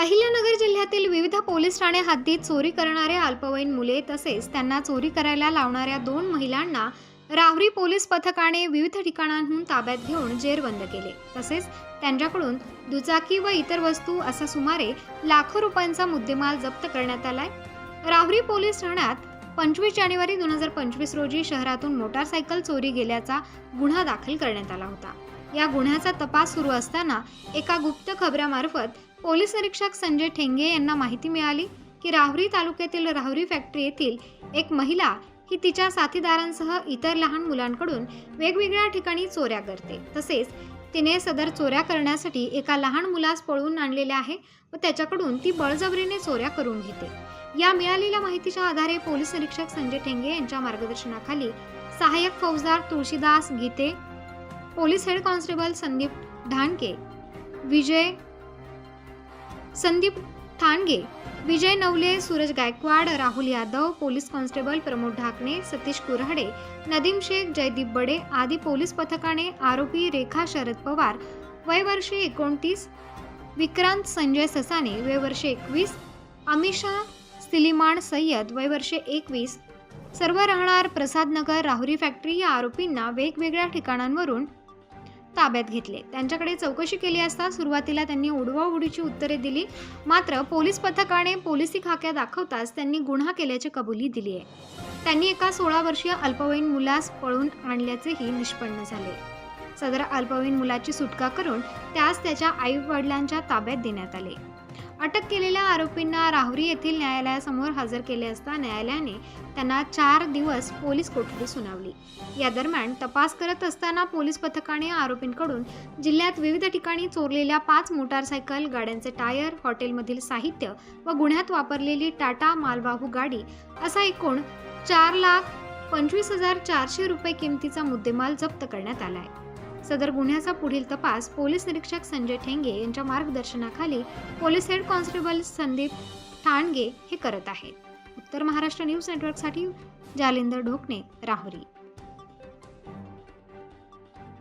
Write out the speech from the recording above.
अहिल्यानगर जिल्ह्यातील विविध पोलीस ठाणे हद्दीत चोरी करणारे अल्पवयीन मुले तसेच त्यांना चोरी करायला लावणाऱ्या दोन महिलांना राहुरी पोलीस पथकाने विविध ठिकाणांहून ताब्यात घेऊन जेरबंद केले. तसेच त्यांच्याकडून दुचाकी व इतर वस्तू असा सुमारे लाखो रुपयांचा मुद्देमाल जप्त करण्यात आलाय. राहुरी पोलीस ठाण्यात पंचवीस जानेवारी दोन हजार पंचवीस रोजी शहरातून मोटारसायकल चोरी गेल्याचा गुन्हा दाखल करण्यात आला होता. या गुन्ह्याचा तपास सुरू असताना एका गुप्त खबरामार्फत पोलीस निरीक्षक संजय ठेंगे यांना माहिती मिळाली की राहुरी तालुक्यातील राहुरी फॅक्टरी येथील एक महिला ही तिच्या साथीदारांसह इतर लहान मुलांकडून वेगवेगळ्या ठिकाणी चोऱ्या करते. तसेच तिने सदर चोऱ्या करण्यासाठी एका लहान मुलास पळवून आणलेले आहे व त्याच्याकडून ती बळजबरीने चोऱ्या करून घेते. या मिळालेल्या माहितीच्या आधारे पोलीस निरीक्षक संजय ठेंगे यांच्या मार्गदर्शनाखाली सहाय्यक फौजदार Tulshidas Gite police head constable Sandeep Dhanke Vijay Sandeep Thange Vijay Navale Suraj Gaikwad Rahul Yadav police constable Pramod Dhakane Satish Kurhade Nadeem Shaikh Jaydeep Bade आदी पोलीस पथकाने आरोपी रेखा शरद पवार वयवर्षे एकोणतीस विक्रांत संजय ससाने वयवर्षे एकवीस अमिषा सिलिमान सय्यद वयवर्षे एकवीस सर्व राहणार प्रसादनगर राहुरी फॅक्टरी या आरोपींना वेगवेगळ्या ठिकाणांवरून ताब्यात घेतले. त्यांच्याकडे चौकशी केली असता सुरुवातीला त्यांनी उडवाउडीची उत्तरे दिली. मात्र पोलीस पथकाने पोलिसी खाक्या दाखवताच त्यांनी गुन्हा केल्याची कबुली दिली आहे. त्यांनी एका सोळा वर्षीय अल्पवयीन मुलास पळून आणल्याचेही निष्पन्न झाले. सदर अल्पवयीन मुलाची सुटका करून त्यास त्याच्या आई वडिलांच्या ताब्यात देण्यात आले. अटक केलेल्या आरोपींना राहुरी येथील न्यायालयासमोर हजर केले असता न्यायालयाने त्यांना चार दिवस पोलीस कोठडी सुनावली. या दरम्यान तपास करत असताना पोलीस पथकाने आरोपींकडून जिल्ह्यात विविध ठिकाणी चोरलेल्या पाच मोटारसायकल गाड्यांचे टायर हॉटेलमधील साहित्य व गुन्ह्यात वापरलेली टाटा मालवाहू गाडी असा एकूण चार लाख पंचवीस हजार चारशे रुपये किमतीचा मुद्देमाल जप्त करण्यात आला आहे सदर गुन्ह्याचा पुढील तपास पोलीस निरीक्षक संजय ठेंगे यांच्या मार्गदर्शनाखाली police head constable Sandeep Thange हे करत आहेत. उत्तर महाराष्ट्र न्यूज नेटवर्कसाठी जालिंदर ढोकणे राहुरी.